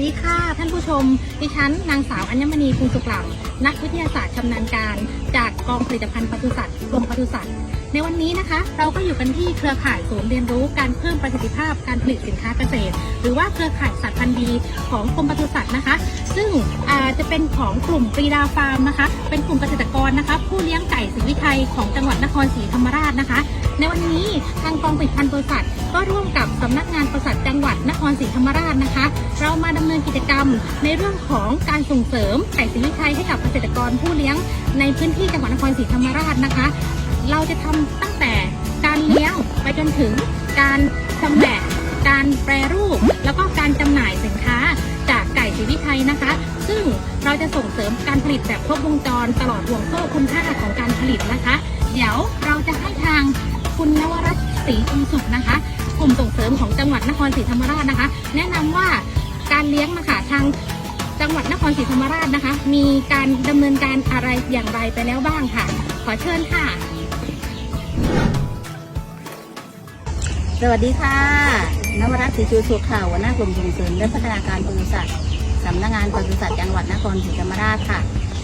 ดีค่ะท่านผู้ชม ดิฉันนางสาวอัญมณีคุณสุกลังนักวิทยาศาสตร์ชำนาญการ จากกองผลิตภัณฑ์ปศุสัตว์กรมปศุสัตว์ ในวันนี้นะคะ เราก็อยู่กันที่เครือข่ายศูนย์เรียนรู้การเพิ่มประสิทธิภาพการผลิตสินค้าเกษตร หรือว่าเครือข่ายสัตว์พันธุ์ดีของกรมปศุสัตว์นะคะ ซึ่งจะเป็นของกลุ่มปรีดาฟาร์มนะคะ เป็นกลุ่มเกษตรกรนะคะ ผู้เลี้ยงไก่ศรีวิชัยของจังหวัดนครศรีธรรมราชนะคะ ในวันนี้ทางกองผลิตภัณฑ์ปศุสัตว์ก็ร่วมกับสำนักงานปศุสัตว์จังหวัดนครศรีธรรมราชนะคะ เรามาดำเนินกิจกรรมในเรื่องของการส่งเสริมไก่ศรีวิชัยให้กับเกษตรกรผู้เลี้ยงในพื้นที่จังหวัดนครศรีธรรมราชนะคะ เราจะทำตั้งแต่การเลี้ยงไปจนถึงการชำแหละการแปรรูป แล้วก็การจำหน่ายสิน ศรีวิชัยนะคะ ซึ่งเราจะส่งเสริมการผลิตแบบครบวงจรตลอดห่วงโซ่คุณค่าของการผลิตนะคะ เดี๋ยวเราจะให้ทางคุณนวรัตน์ศรีชุมสุขนะคะ กลุ่มส่งเสริมของจังหวัดนครศรีธรรมราชนะคะ แนะนำว่าการเลี้ยงนะคะทางจังหวัดนครศรีธรรมราชนะคะ มีการดำเนินการอะไรอย่างไรไปแล้วบ้างค่ะ ขอเชิญค่ะ สวัสดีค่ะนวรัตน์ศรีชูสุขค่ะหัวหน้ากลุ่มส่งเสริมและพัฒนาการปศุสัตว์ สำนักงานปศุสัตว์จังหวัดนครศรีธรรมราชค่ะ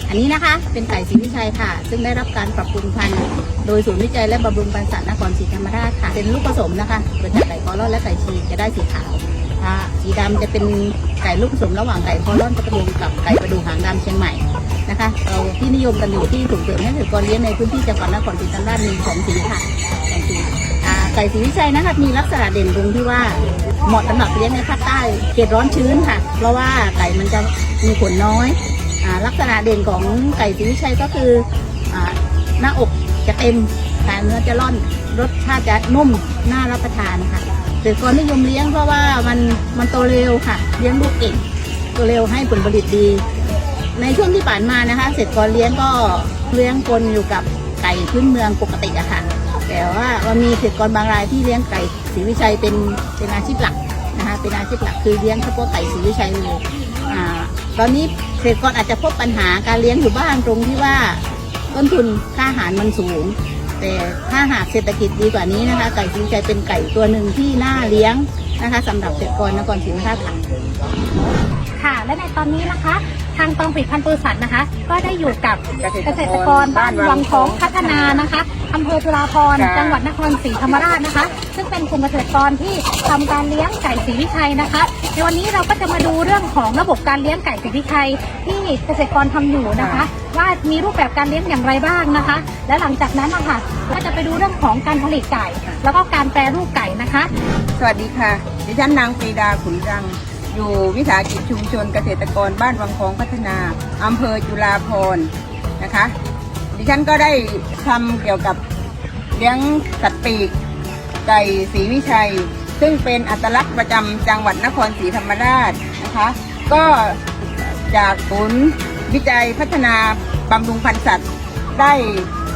อันนี้นะคะเป็นไก่ศรีวิชัยค่ะ ซึ่งได้รับการปรับปรุงพันธุ์โดยศูนย์วิจัยและบำรุงพันธุ์สัตว์นครศรีธรรมราชค่ะ เป็นลูกผสมนะคะเกิดจากไก่คอรอนและไก่ชีจะได้สีขาวค่ะสีดำจะเป็นไก่ลูกผสมระหว่างไก่คอรอนกระดูกับไก่ประดูหางดำเชียงใหม่นะคะเราที่นิยมกันอยู่ที่ส่งเสริมให้เกษตรกรเลี้ยงในพื้นที่จังหวัดนครศรีธรรมราชมีสองสีค่ะสองสีอ่า ไก่ศรีวิชัยนะคะมีลักษณะเด่นตรงที่ว่าเหมาะสำหรับเลี้ยงในภาคใต้เขตร้อนชื้นค่ะ เพราะว่าไก่มันจะมีขนน้อยอลักษณะเด่นของไก่ศรีวิชัยก็คืออหน้าอกจะเต็มแต่เนื้อจะร่อนรสชาติจะนุ่มน่ารับประทานค่ะเกษตรกรนิยมเลี้ยงเพราะว่ามันมันโตเร็วค่ะ เลี้ยงลูกเก่งโตเร็วให้ผลผลิตดี ในช่วงที่ผ่านมานะคะเกษตรกรเลี้ยงก็เลี้ยงปนอยู่กับไก่พื้นเมืองปกติอะค่ะ แต่ว่ามันมีเกษตรกรบางรายที่เลี้ยงไก่ศรีวิชัยเป็นเป็นอาชีพหลักนะคะเป็นอาชีพหลักคือเลี้ยงเฉพาะไก่ศรีวิชัยเลยอ่าตอนนี้เกษตรกรอาจจะพบปัญหาการเลี้ยงอยู่บ้างตรงที่ว่าต้นทุนค่าอาหารมันสูง แต่ถ้าหากเศรษฐกิจดีกว่านี้นะคะไก่ศรีวิชัยเป็นไก่ตัวหนึ่งที่น่าเลี้ยงนะคะสำหรับเกษตรกรนครศรีธรรมราชค่ะ ค่ะและในตอนนี้นะคะ ทางกองผลิตภัณฑ์ปศุสัตว์นะคะ ก็ได้อยู่กับเกษตรกรบ้านวังท้องพัฒนานะคะอำเภอจุฬาภรณ์ค่ะจังหวัดนครศรีธรรมราชนะคะ ซึ่งเป็นกลุ่มเกษตรกรที่ทำการเลี้ยงไก่ศรีวิชัยนะคะ ในวันนี้เราก็จะมาดูเรื่องของระบบการเลี้ยงไก่ศรีวิชัยที่เกษตรกรทำอยู่นะคะ ว่ามีรูปแบบการเลี้ยงอย่างไรบ้างนะคะ และหลังจากนั้นนะคะก็จะไปดูเรื่องของการผลิตไก่ แล้วก็การแปรรูปไก่นะคะ สวัสดีค่ะ ดิฉันนางปรีดาขุนรัง อยู่วิสาหกิจชุมชนเกษตรกรบ้านวังคองพัฒนาอำเภอจุฬาภรณ์นะคะ ดิฉันก็ได้ทำเกี่ยวกับเลี้ยงสัตว์ปีกไก่ศรีวิชัย ซึ่งเป็นอัตลักษณ์ประจำจังหวัดนครศรีธรรมราชนะคะ ก็จากศูนย์วิจัยพัฒนาบำรุงพันธุ์สัตว์ ได้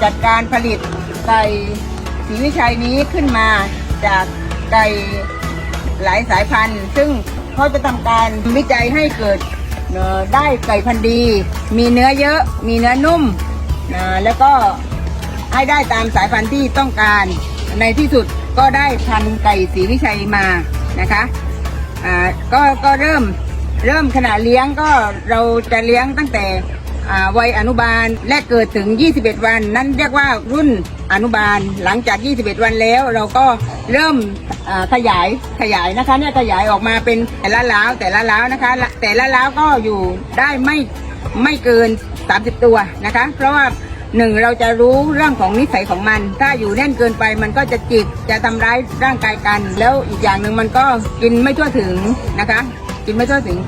จัดการผลิตไก่ศรีวิชัยนี้ขึ้นมาจากไก่หลายสายพันธุ์ ซึ่ง เขาจะทำการวิจัยให้เกิดได้ไก่พันธุ์ดี มีเนื้อเยอะ มีเนื้อนุ่มนะแล้วก็ให้ได้ตามสายพันธุ์ที่ต้องการ ในที่สุดก็ได้พันธุ์ไก่ศรีวิชัยมานะคะอ่าก็ก็เริ่มเริ่มขณะเลี้ยงก็เราจะเลี้ยงตั้งแต่วัยอนุบาลและเกิดถึง 21 วัน นั่นเรียกว่ารุ่น อนุบาลหลังจาก 21 วันแล้ว เราก็เริ่มขยายขยายนะคะเนี่ยขยายออกมาเป็นแต่ละล้าวแต่ละล้าวนะคะ แต่ละล้าวก็อยู่ได้ไม่ไม่เกิน 30 ตัวนะคะ เพราะว่าหนึ่งเราจะรู้เรื่องของนิสัยของมัน ถ้าอยู่แน่นเกินไปมันก็จะจิกจะทำร้ายร่างกายกัน แล้วอีกอย่างหนึ่งมันก็กินไม่ทั่วถึงนะคะ กินไม่ทั่วถึง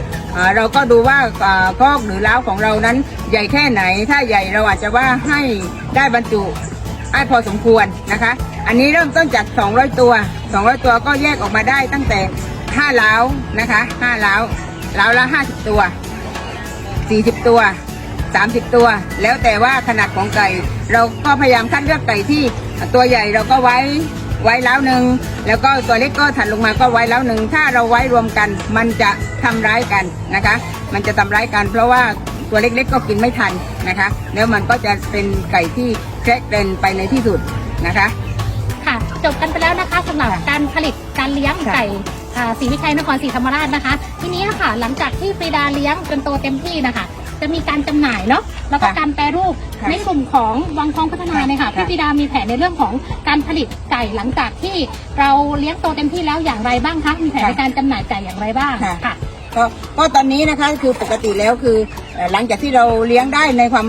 เราก็ดูว่าอ่าคอกหรือเล้าของเรานั้นใหญ่แค่ไหน ถ้าใหญ่เราอาจจะว่าให้ได้บรรจุ ให้พอสมควรนะคะ อันนี้เริ่มต้นจาก 200 ตัว 200 ตัวก็แยกออกมาได้ตั้งแต่5เล้านะคะ5เล้าเล้าละ 50 ตัว 40 ตัว 30 ตัว แล้วแต่ว่าขนาดของไก่ เราก็พยายามคัดเลือกไก่ที่ตัวใหญ่เราก็ไว้ไว้แล้วหนึ่งแล้วก็ตัวเล็กก็ถัดลงมาก็ไว้แล้วหนึ่งถ้าเราไว้รวมกัน มันจะทำร้ายกันนะคะ มันจะทำร้ายกัน เพราะว่า ตัวเล็กๆก็กินไม่ทันนะคะ แล้วมันก็จะเป็นไก่ที่แคระเกรนไปในที่สุดนะคะ ค่ะ จบกันไปแล้วนะคะสำหรับการผลิตการเลี้ยงค่ะไก่อ่าศรีวิชัยนครศรีธรรมราชนะคะ ทีนี้ค่ะหลังจากที่ปรีดาเลี้ยงจนโตเต็มที่นะคะ จะมีการจำหน่ายเนาะแล้วก็ค่ะการแปรรูปค่ะในกลุ่มของวังทองพัฒนาเนี่ยค่ะค่ะพี่ปรีดามีแผนในเรื่องของการผลิตไก่หลังจากที่เราเลี้ยงโตเต็มที่แล้วอย่างไรบ้างคะมีแผนในการจำหน่ายไก่อย่างไรบ้างค่ะค่ะ ก็ก็ตอนนี้นะคะคือปกติแล้วคือหลังจากที่เราเลี้ยงได้ในความ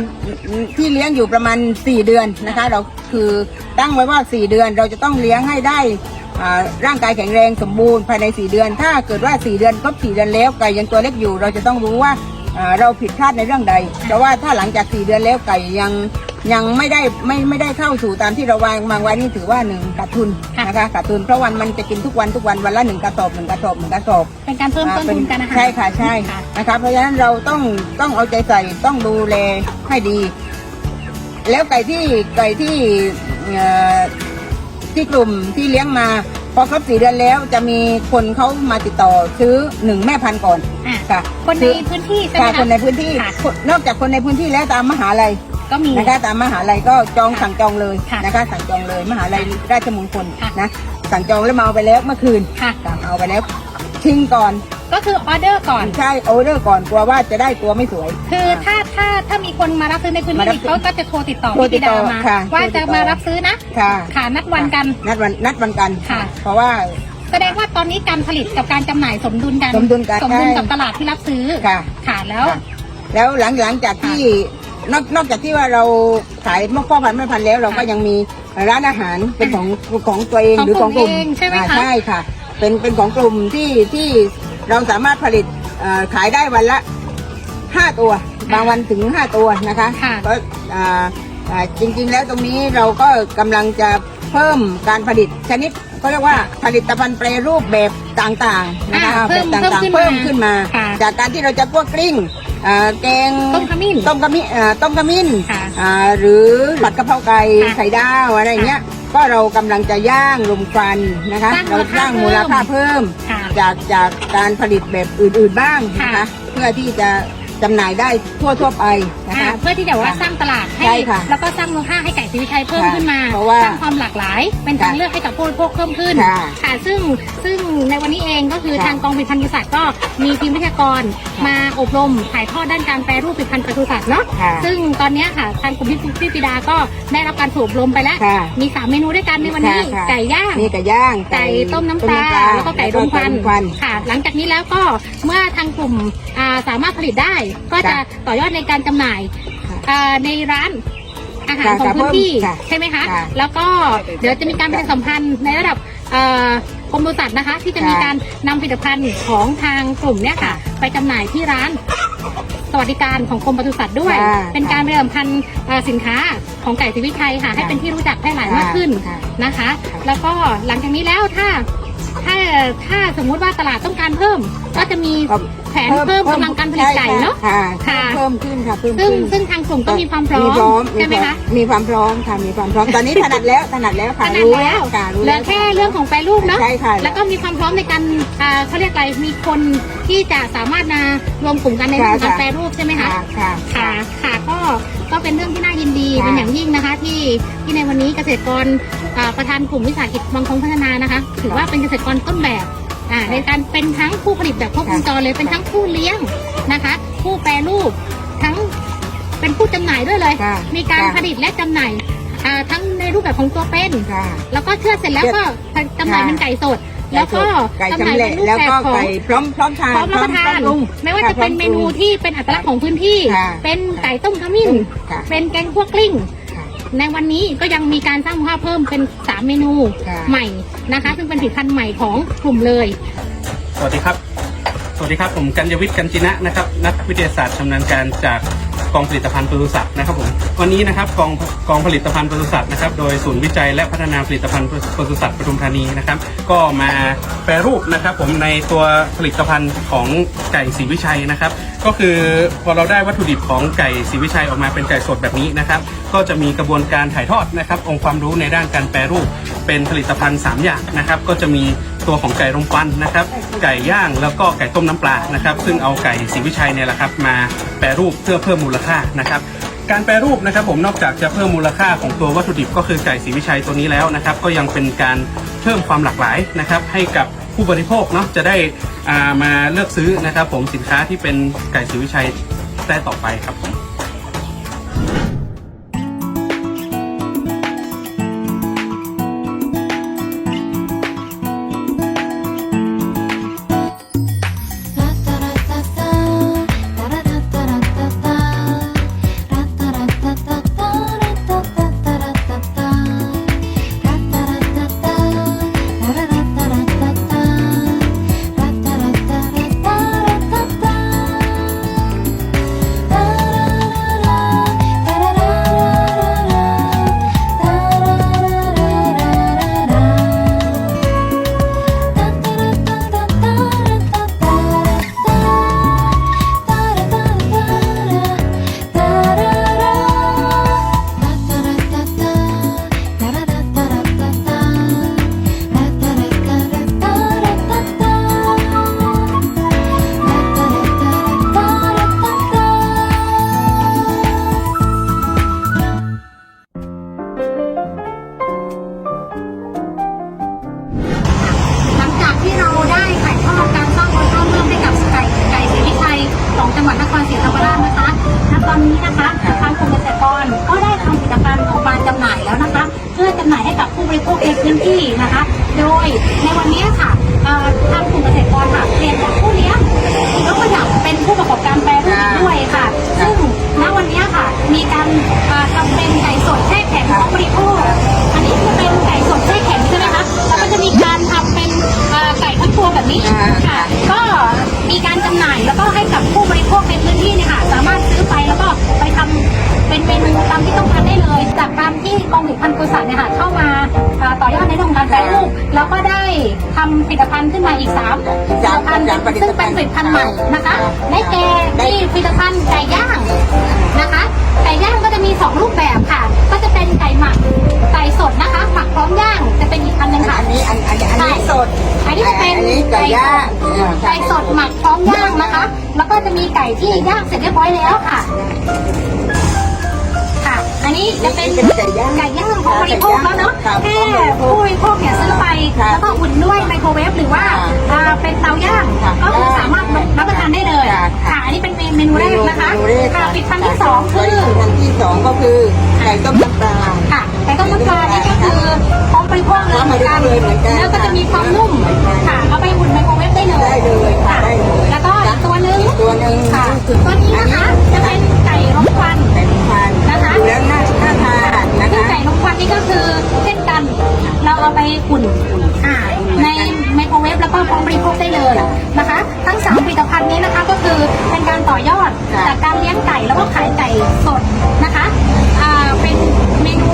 ที่เลี้ยงอยู่ประมาณ 4 เดือนนะคะ เราคือตั้งไว้ว่า 4 เดือนเราจะต้องเลี้ยงให้ได้ร่างกายแข็งแรงสมบูรณ์ภายใน 4 เดือน ถ้าเกิดว่า 4 เดือนครบ4เดือนแล้วไก่ยังตัวเล็กอยู่ เราจะต้องรู้ว่าอ่าเราผิดพลาดในเรื่องใด เพราะว่าถ้าหลังจาก 4 เดือนแล้วไก่ยัง ยังไม่ได้ไม่ไม่ได้เข้าสู่ตามที่เราวางวางไว้นี่ถือว่าหนึ่งขาดทุนนะคะขาดทุนเพราะวันมันจะกินทุกวันทุกวันวันละหนึ่งกระสอบหนึ่งกระสอบหนึ่งกระสอบเป็นการเพิ่มต้นทุนการอาหารใช่ค่ะใช่ค่ะนะคะเพราะฉะนั้นเราต้องต้องเอาใจใส่ต้องดูแลให้ดี แล้วไก่ที่ไก่ที่เอ่อที่กลุ่มที่เลี้ยงมาพอครบสี่เดือนแล้วจะมีคนเขามาติดต่อซื้อหนึ่งแม่พันธุ์ก่อนอะค่ะคนในพื้นที่ใช่ไหมค่ะคะคนในพื้นที่ค่ะคนนอกจากคนในพื้นที่แล้วตามมหาลัย ก็มี นะคะตามมหาลัยก็จองสั่งจองเลยค่ะนะคะสั่งจองเลยมหาลัยราชมงคลค่ะ นะสั่งจองแล้วมาเอาไปแล้วเมื่อคืนค่ะ สั่งเอาไปแล้วชิงก่อนก็คือออเดอร์ก่อน ใช่โอเดอร์ก่อนกลัวว่าจะได้ตัวไม่สวย คือถ้าถ้าถ้ามีคนมารับซื้อในพื้นมารัที่บซื้อเขาก็จะโทรติดต่อโทรติพี่ดดาต่อมา ค่ะว่าโทรติจะดต่อ มารับซื้อนะค่ะค่ะนัดวันกัน นัดวันนัดวันกัน ค่ะ เพราะว่า แสดงว่าตอนนี้การผลิตกับการจำหน่ายสมดุลกันสมดุลกันสมดุลใช่ กับตลาดที่รับซื้อค่ะ ค่ะแล้วค่ะแล้วหลังหลังจากที่ นอกนอกจากที่ว่าเราขายมะพ่อพันธุ์แม่พันธุ์แล้ว เราก็ยังมีร้านอาหารเป็นของของตัวเองของหรือของกลุ่มกลุ่มเองใช่ไหมคะ อ่าใช่ค่ะ เป็นเป็นของกลุ่มที่ที่เราสามารถผลิตเอ่อขายได้วันละห้าตัว บางวันถึงห้าตัวนะคะค่ะก็อ่าอ่าจริงๆแล้วตรงนี้เราก็กำลังจะเพิ่มการผลิตชนิดก็เรียกว่าผลิตภัณฑ์แปรรูปแบบต่างๆนะคะอ่าเพิ่แบบมต่างๆเพิ่เพิ่มมขึ้ขึ้นนมามา ค่ะ จากการที่เราจะพวกกลิ้ง อ่าแกงต้มขมิ้น ต้มกระมิ้นอ่าต้มกระมิ้นค่ะอ่าหรือผัดกะเพราไก่ค่ะไข่ดาวอะไรอย่างเงี้ย ก็เรากำลังจะย่างลมควันนะคะสร้างมูเราลค่าสร้างมูลค่าเพิ่ม ค่ะ จากจากการผลิตแบบอื่นๆบ้างนะค่ะคะเพื่อที่จะ จำหน่ายได้ทั่วทั่วๆไปนะอ่าคะ เพื่อที่จะว่าค่ะสร้างตลาดให้ ใช่ค่ะแล้วก็สร้างมูลค่าให้ไก่ศรีวิชัยเพิ่มค่ะขึ้นมาเพราะว่าสร้างความหลากหลาย เป็นทางค่ะเลือกให้กับผู้บริโภคเพิ่มขึ้นค่ะค่ะซึ่งซึ่งในวันนี้เองก็คือค่ะทางกองผลิตภัณฑ์ปศุสัตว์ก็มีทีมวิทยากรมาอบรมถ่ายทอดด้านการแปรรูปผลิตภัณฑ์ปศุสัตว์เนาะค่ะซึ่งตอนเนี้ยค่ะทางกลุ่มพี่พี่ปิดาก็ได้รับการถูกอบรมไปแล้ว ค่ะมีสามเมนูด้วยกันในวันนี้ค่ะค่ะ ไก่ย่าง มีไก่ย่างไก่ต้มน้ำปลาแล้วก็ไก่รมควันควันค่ะ หลังจากนี้แล้วก็เมื่อทางกลุ่มอ่าสามารถผลิตได้ก็จะค่ะต่อยอดในการจำหน่ายค่ะอ่าในร้านอาหารค่ะของค่ะพื้นที่ค่ะใช่ไหมคะ ค่ะแล้วก็เดี๋ยวจะมีการประชาสัมพันธ์ในระดับเอ่อกรมบริษัทนะคะ ที่จะมีค่ะการนำผลิตภัณฑ์ของทางกลุ่มเนี่ยค่ะค่ะไปจำหน่ายที่ร้าน สวัสดิการของกรมปศุสัตว์ด้วย ค่ะเป็นการประชาสัมพันธ์เอ่อสินค้าของไก่ศรีวิชัยค่ะ ให้ค่ะ เป็นที่รู้จักแพร่หลายมากขึ้น ค่ะ นะคะค่ะแล้วก็หลังจากนี้แล้วถ้าถ้าถ้าสมมุติว่าตลาดต้องการเพิ่ม ก็จะมีก็ แผนเพิ่มกำลังการผลิตไก่เนาะค่ะ ค่ะ เพิ่มขึ้นค่ะเพิ่มซึ่งขึ้นซึ่งทางกลุ่มก็มีความพร้อมีมพร้อมใช่ไหมคะมีความพร้อมค่ะมีความพร้อมตอนนี้ถนัดแล้วถนัดแล้วขค่ะนาดรู้แล้วค่ะรู้เหลือแค่เรื่องของแปรรูปเนาะ ใช่ค่ะ แล้วก็มีความพร้อมในการอ่าเขาเรียกอะไร มีคนที่จะสามารถมารวมกลุ่มกันในเรื่องของการแปรรูปใช่ไหมคะ ค่ะค่ะ ค่ะ ค่ะ ก็ ก็เป็นเรื่องที่น่ายินดีค่ะเป็นอย่างยิ่งนะคะ ที่ ที่ในวันนี้เกษตรกรอ่าประธานกลุ่มวิสาหกิจบางคงพัฒนานะคะ ถือว่าเป็นเกษตรกรต้นแบบ อ่าในการเป็นทั้งผู้ผลิตแบบครบวงจรเลยเป็นทั้งผู้เลี้ยงนะคะ ผู้แปรรูปทั้งเป็นผู้จำหน่ายด้วยเลย ค่ะมีการค่ะผลิตและจำหน่ายอ่าทั้งในรูปแบบของตัวเป็น ค่ะ แล้วก็เชื่อดเสร็จแล้วก็จำหน่ายค่ะเป็นไก่สด แล้วก็ไก่จำหน่ายชำเละเป็นรูปแล้วแบบก็ของ ไก่พร้อมพร้อมทานพร้อมรับประทาน ปรุงไม่ว่าจะเป็นค่ะเมนูที่เป็นอัตลักษณ์ของพื้นที่ ค่ะเป็นไก่ต้มขมิ้น ค่ะเป็นแกงคั่วกลิ้งค่ะ ในวันนี้ก็ยังมีการสร้างมูลค่าเพิ่มเป็น 3 เมนูค่ะ ใหม่นะคะ ซึ่งเป็นผลิตภัณฑ์ใหม่ของกลุ่มเลย สวัสดีครับ สวัสดีครับ ผมกัญญวิทย์กัญจินะนะครับ นักวิทยาศาสตร์ชำนาญการจาก กองผลิตภัณฑ์ปศุสัตว์นะครับผมวันนี้นะครับกองกองผลิตภัณฑ์ปศุสัตว์นะครับโดยศูนย์วิจัยและพัฒนาผลิตภัณฑ์ปศุสัตว์ปทุมธานีนะครับ ก็มาแปรรูปนะครับผมในตัวผลิตภัณฑ์ของไก่ศรีวิชัยนะครับ ก็คือพอเราได้วัตถุดิบของไก่ศรีวิชัยออกมาเป็นไก่สดแบบนี้นะครับ ก็จะมีกระบวนการถ่ายทอดนะครับองค์ความรู้ในด้านการแปรรูปเป็นผลิตภัณฑ์ 3 อย่างนะครับ ก็จะมี ตัวของไก่รมควันนะครับ ไก่ย่างแล้วก็ไก่ต้มน้ำปลานะครับ ซึ่งเอาไก่ศรีวิชัยเนี่ยแหละครับ มาแปรรูปเพื่อเพิ่มมูลค่านะครับการแปรรูปนะครับผมนอกจากจะเพิ่มมูลค่าของตัววัตถุดิบก็คือไก่ศรีวิชัยตัวนี้แล้วนะครับ ก็ยังเป็นการเพิ่มความหลากหลายนะครับ ให้กับผู้บริโภคเนาะจะได้อ่ามาเลือกซื้อนะครับ ผมสินค้าที่เป็นไก่ศรีวิชัยได้ต่อไปครับผม การที่กองผลิตภัณฑ์กุศลเนี่ยค่ะเข้ามาเอ่อต่อยอดในเรื่องของการแปรรูปแล้วก็ได้ทำผลิตภัณฑ์ขึ้นมาอีกสามผลิตภัณฑ์ซึ่งเป็นผลิตภัณฑ์ใหม่นะคะได้แก่ที่ผลิตภัณฑ์ไก่ย่างนะคะไก่ย่างก็จะมี 2 รูปแบบค่ะ ก็จะเป็นไก่หมักไก่สดนะคะหมักพร้อมย่างจะเป็นอีกพันหนึ่งค่ะอันนี้อันอันอันนี้สดอันนี้จะเป็นอันนี้ไก่ย่างไก่สดหมักพร้อมย่างนะคะ แล้วก็จะมีไก่ที่ย่างเสร็จเรียบร้อยแล้วค่ะค่ะอั นนี้จะเป็นเป็นไก่ย่างไก่ย่างของบริโภคแล้วเนาะครับแค่ผู้บริโภคเนี่ยซื้อไปครับแล้วก็อุ่นด้วยไมโครเวฟหรือว่าครับอ่าเป็นเตาย่างครับก็คือสามารถรับประทานได้เลยครับค่ะอันนี้เป็นเมนูแรกนะคะเมนูแรกค่ะผลิตภัณฑ์ที่สองคือผลิตภัณฑ์ที่สองก็คือไก่ต้มน้ำปลาค่ะไก่ต้มน้ำปลานี่ก็คือพร้อมบริโภคเลยเหมือนกันพร้อมบริโภคเลยเหมือนกันแล้วก็จะมีความนุ่มค่ะเอาไปอุ่นไมโครเวฟได้เลยได้เลยค่ะค่ะได้เลยแล้วก็อีกตัวหนึงตัวหนึ่งค่ะคือตัวนี้นะคะ นนี่ก็คือเช่นกัน เราเอาไปอุ่นอ่าในไมโครเวฟแล้วก็พร้อมบริโภคได้เลยนะคะ ทั้งสามผลิตภัณฑ์นี้นะคะก็คือเป็นการต่อยอดค่ะจากการเลี้ยงไก่แล้วก็ขายไก่สดนะคะอ่าเป็นเมนู